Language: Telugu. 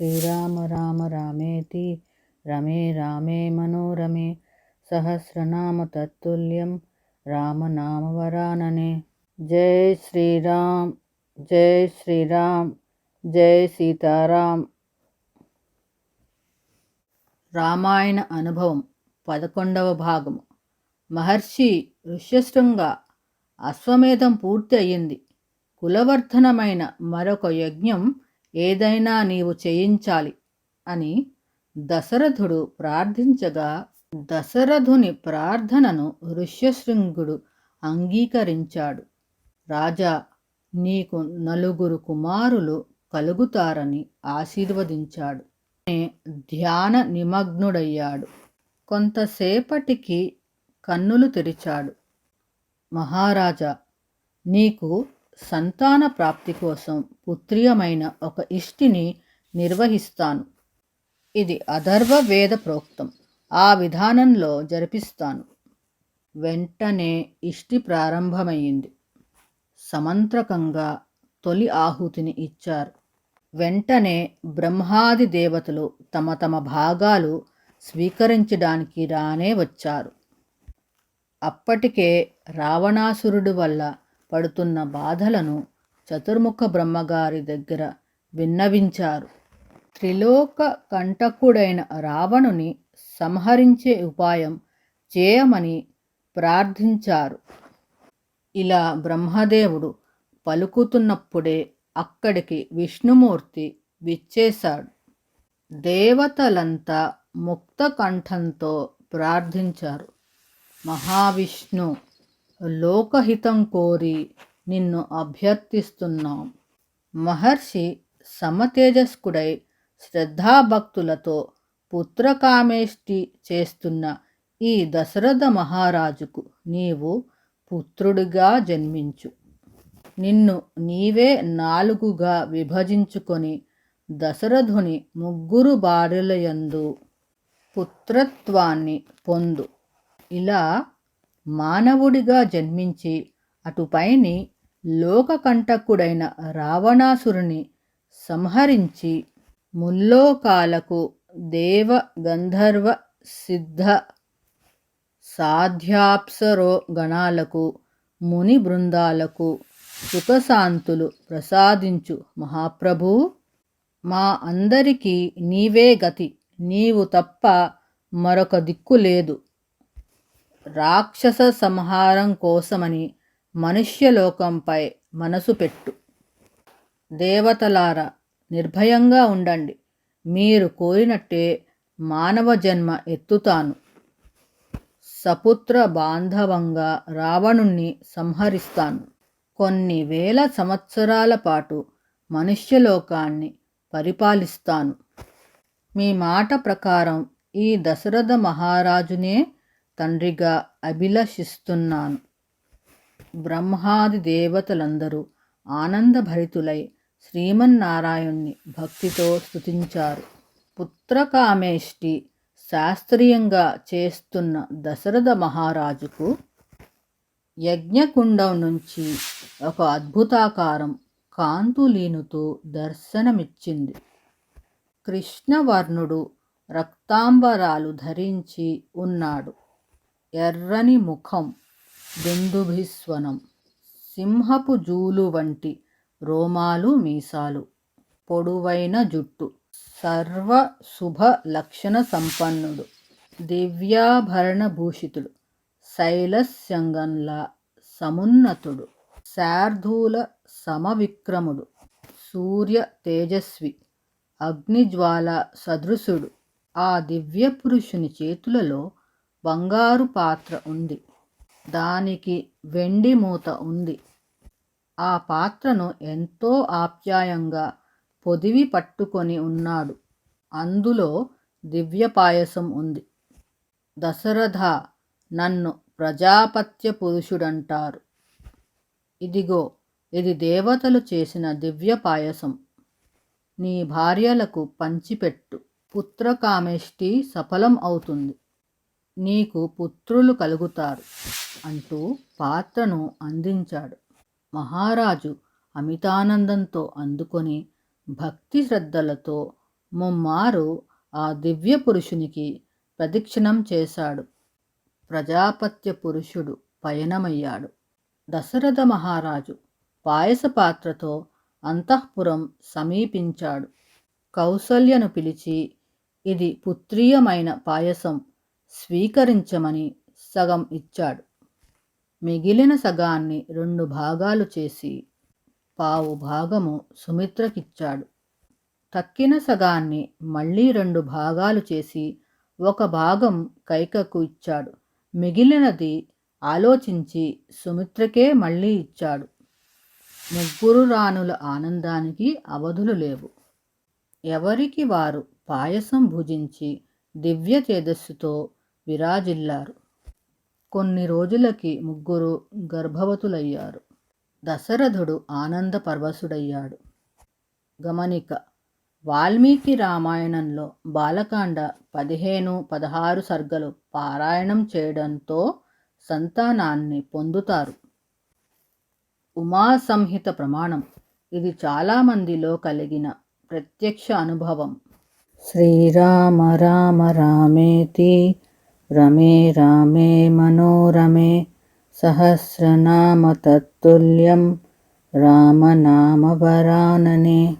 శ్రీరామ రామ రామేతి రమే రామే మనోరమే సహస్రనామ తత్తుల్యం రామనామవరాననే జై శ్రీరామ్ జై శ్రీరామ్ జై సీతారాం రామాయణ అనుభవం పదకొండవ భాగము మహర్షి ఋష్యశృంగ అశ్వమేధం పూర్తి అయ్యింది కులవర్ధనమైన మరొక యజ్ఞం ఏదైనా నీవు చేయించాలి అని దశరథుడు ప్రార్థించగా దశరథుని ప్రార్థనను ఋష్యశృంగుడు అంగీకరించాడు. రాజా నీకు నలుగురు కుమారులు కలుగుతారని ఆశీర్వదించాడు. ధ్యాన నిమగ్నుడయ్యాడు. కొంతసేపటికి కన్నులు తెరిచాడు. మహారాజా నీకు సంతాన ప్రాప్తి కోసం పుత్రియమైన ఒక ఇష్టిని నిర్వహిస్తాను. ఇది అధర్వ వేద ప్రోక్తం. ఆ విధానంలో జరిపిస్తాను. వెంటనే ఇష్టి ప్రారంభమైంది. సమంత్రకంగా తొలి ఆహుతిని ఇచ్చారు. వెంటనే బ్రహ్మాది దేవతలు తమ తమ భాగాలు స్వీకరించడానికి రానే వచ్చారు. అప్పటికే రావణాసురుడు వల్ల పడుతున్న బాధలను చతుర్ముఖ బ్రహ్మగారి దగ్గర విన్నవించారు. త్రిలోక కంటకుడైన రావణుని సంహరించే ఉపాయం చేయమని ప్రార్థించారు. ఇలా బ్రహ్మదేవుడు పలుకుతున్నప్పుడే అక్కడికి విష్ణుమూర్తి విచ్చేశాడు. దేవతలంతా ముక్త కంఠంతో ప్రార్థించారు. మహావిష్ణు లోకహితం కోరి నిన్ను అభ్యర్థిస్తున్నాం. మహర్షి సమతేజస్కుడై శ్రద్ధాభక్తులతో పుత్రకామేష్టి చేస్తున్న ఈ దశరథ మహారాజుకు నీవు పుత్రుడిగా జన్మించు. నిన్ను నీవే నాలుగుగా విభజించుకొని దశరథుని ముగ్గురు భార్యలయందు పుత్రత్వాన్ని పొందు. ఇలా మానవుడిగా జన్మించి అటుపైని లోకకంటకుడైన రావణాసురుని సంహరించి ముల్లోకాలకు దేవ గంధర్వ సిద్ధ సాధ్యాప్సరో గణాలకు ముని బృందాలకు సుఖశాంతులు ప్రసాదించు మహాప్రభు. మా అందరికీ నీవే గతి నీవు తప్ప మరొక దిక్కు లేదు. రాక్షస సంహారం కోసమని మనుష్యలోకంపై మనసు పెట్టు. దేవతలారా నిర్భయంగా ఉండండి. మీరు కోరినట్టే మానవ జన్మ ఎత్తుతాను. సపుత్ర బాంధవంగా రావణుణ్ణి సంహరిస్తాను. కొన్ని వేల సంవత్సరాల పాటు మనుష్యలోకాన్ని పరిపాలిస్తాను. మీ మాట ప్రకారం ఈ దశరథ మహారాజునే తండ్రిగా అభిలషిస్తున్నాను. బ్రహ్మాది దేవతలందరూ ఆనందభరితులై శ్రీమన్నారాయణ్ణి భక్తితో స్తుతించారు. పుత్రకామేష్టి శాస్త్రీయంగా చేస్తున్న దశరథ మహారాజుకు యజ్ఞకుండం నుంచి ఒక అద్భుతాకారం కాంతులీనుతూ దర్శనమిచ్చింది. కృష్ణవర్ణుడు రక్తాంబరాలు ధరించి ఉన్నాడు. ఎర్రని ముఖం బిందుభిస్వనం సింహపు జూలు వంటి రోమాలు మీసాలు పొడువైన జుట్టు సర్వ శుభ లక్షణ సంపన్నుడు దివ్యాభరణ భూషితుడు శైలస్యంగంలా సమున్నతుడు శార్ధూల సమవిక్రముడు సూర్య తేజస్వి అగ్నిజ్వాల సదృశుడు. ఆ దివ్య పురుషుని చేతులలో బంగారు పాత్ర ఉంది. దానికి వెండి మూత ఉంది. ఆ పాత్రను ఎంతో ఆప్యాయంగా పొదివి పట్టుకొని ఉన్నాడు. అందులో దివ్య పాయసం ఉంది. దశరథ నన్ను ప్రజాపత్య పురుషుడంటారు. ఇదిగో ఇది దేవతలు చేసిన దివ్య పాయసం. నీ భార్యలకు పంచిపెట్టు. పుత్రకామేష్టి సఫలం అవుతుంది. నీకు పుత్రులు కలుగుతారు అంటూ పాత్రను అందించాడు. మహారాజు అమితానందంతో అందుకొని భక్తి శ్రద్ధలతో ముమ్మారు ఆ దివ్య పురుషునికి ప్రదక్షిణం చేశాడు. ప్రజాపత్య పురుషుడు పయనమయ్యాడు. దశరథ మహారాజు పాయస పాత్రతో అంతఃపురం సమీపించాడు. కౌసల్యను పిలిచి ఇది పుత్రీయమైన పాయసం. స్వీకరించమని సగం ఇచ్చాడు. మిగిలిన సగాన్ని రెండు భాగాలు చేసి పావు భాగము సుమిత్రకిచ్చాడు. తక్కిన సగాన్ని మళ్ళీ రెండు భాగాలు చేసి ఒక భాగం కైకకు ఇచ్చాడు. మిగిలినది ఆలోచించి సుమిత్రకే మళ్ళీ ఇచ్చాడు. ముగ్గురు రాణుల ఆనందానికి అవధులు లేవు. ఎవరికి వారు పాయసం భుజించి దివ్య తేజస్సుతో విరాజిల్లారు. కొన్ని రోజులకి ముగ్గురు గర్భవతులయ్యారు. దశరథుడు ఆనంద పరవశుడయ్యాడు. గమనిక వాల్మీకి రామాయణంలో బాలకాండ పదిహేను పదహారు సర్గలు పారాయణం చేయడంతో సంతానాన్ని పొందుతారు. ఉమా సంహిత ప్రమాణం. ఇది చాలామందిలో కలిగిన ప్రత్యక్ష అనుభవం. శ్రీరామ రామ రామేతి रमे रामे मनोरमे सहस्रनामतत्तुल्यं रामनामवरानने।